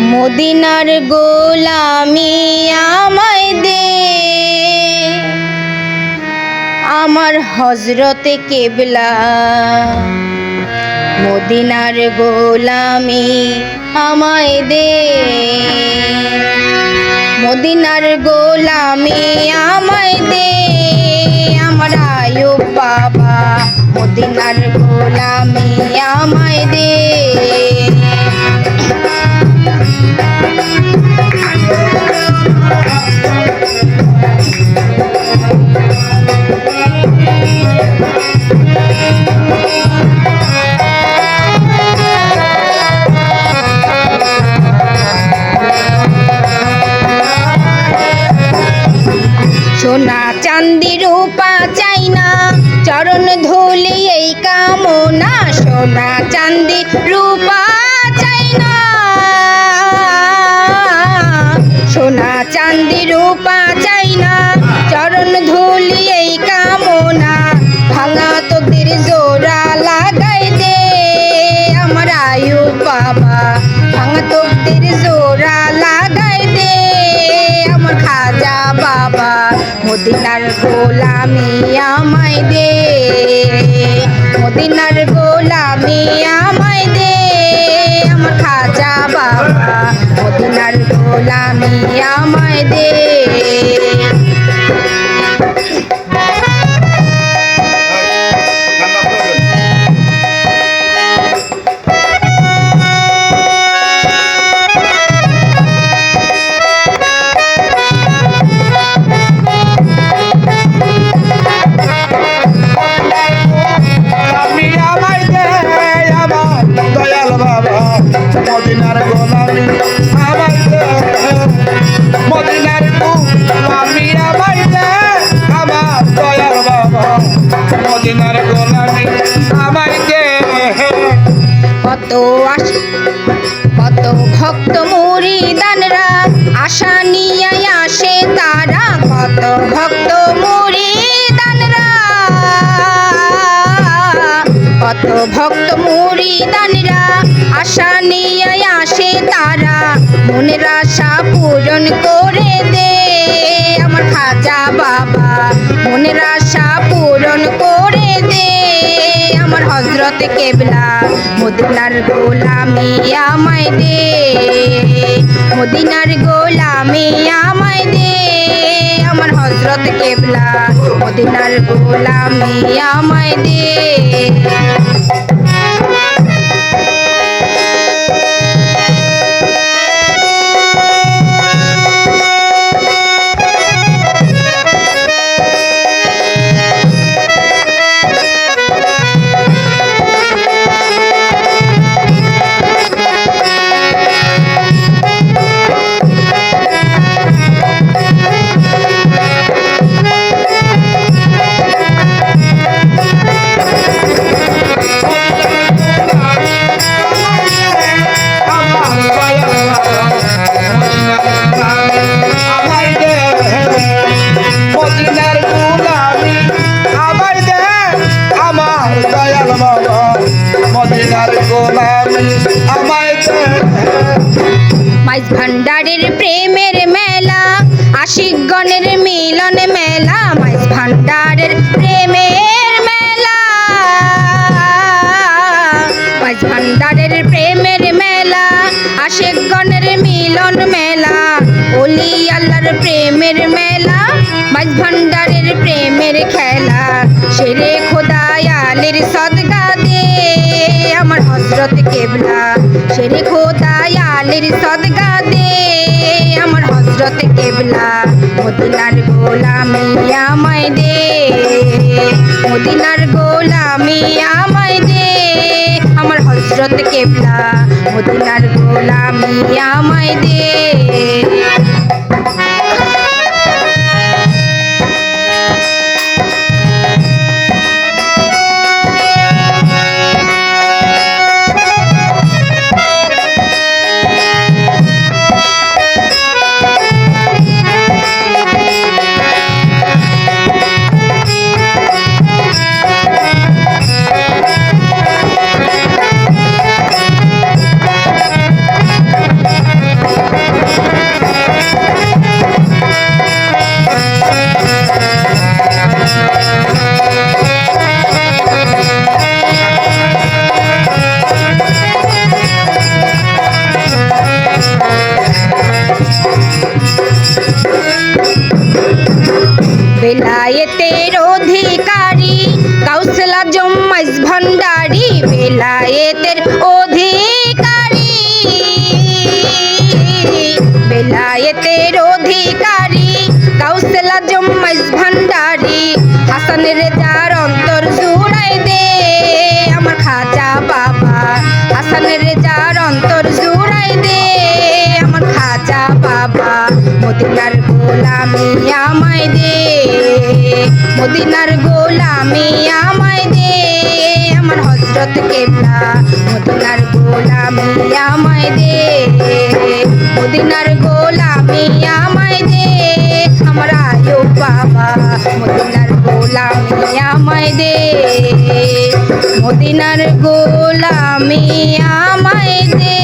মদিনার গোলামি আমায় দে। আমার হজরতে কেবলা। মদিনার গোলামি আমায় দে। মদিনার গোলামি আমায় দে। আমার আয়ু বাবা মদিনার গোলামি Thank you. তোদের জোড়া লাগাই দে। আমার আয়ু বাবা, ভাঙা তোদের জোড়া লাগাই দে। আমার খাজা বাবা, মদিনার গোলামি আমায় দে। মদিনার গোলামি আমায় দে। আমার খাজা বাবা, মদিনার গোলামি আমায় দে। কত আশ, কত ভক্ত মুরিদানরা আশা নিয়ে আসে তারা, কত ভক্ত মুরিদানরা কত ভক্ত মুরিদানরা আশা নিয়ে আসে তারা, মনের আশা পূরণ করে দে আমার খাজা বাবা, মনের আশা পূরণ করে আমার হজরত কেবলা, মদিনার গোলামি আমায় দে। মদিনার গোলামি আমায় দে। আমার হজরত কেবলা, মদিনার গোলামি আমায় দে। ভান্ডারের প্রেমের মেলা, আশিকগণের মিলন মেলা মাইজ ভান্ডারের প্রেমের মেলা। মাইজ ভান্ডারের প্রেমের মেলা, আশিকগণের মিলন মেলা, ওলি আল্লাহর প্রেমের মেলা মাইজ ভান্ডারের প্রেমের খেলা। শেরে খোদায়ালের সদগা দে আমার হজরত কেবলা। শেরে খোদায়ালের সদগা দে আমার কেবলা মদিনার গোলামি আমায় দে। মদিনার গোলামি আমায় দে। আমার হজরত কেবলা, মদিনার গোলামি আমায় দে। বেলায়েতের অধিকারী, গাউসলা জম্মাইস ভণ্ডারি বেলায়েতের অধিকারী। বেলায়েতের অধিকারী, গাউসলা জম্মাইস ভণ্ডারি হাসান রে যার অন্তর জুড়াই দে আমার খাজা বাবা। হাসান রে যার অন্তর জুড়াই দে আমার খাজা বাবা। মদিনার গোলামিয়া মদিনার গোলামি আমায় দে, আমার হজরত কেবলা মদিনার গোলামি আমায় দে, মদিনার গোলামি আমায় দে, আমার আয়ো বাবা। মদিনার গোলামি আমায় দে, মদিনার গোলামি আমায় দে।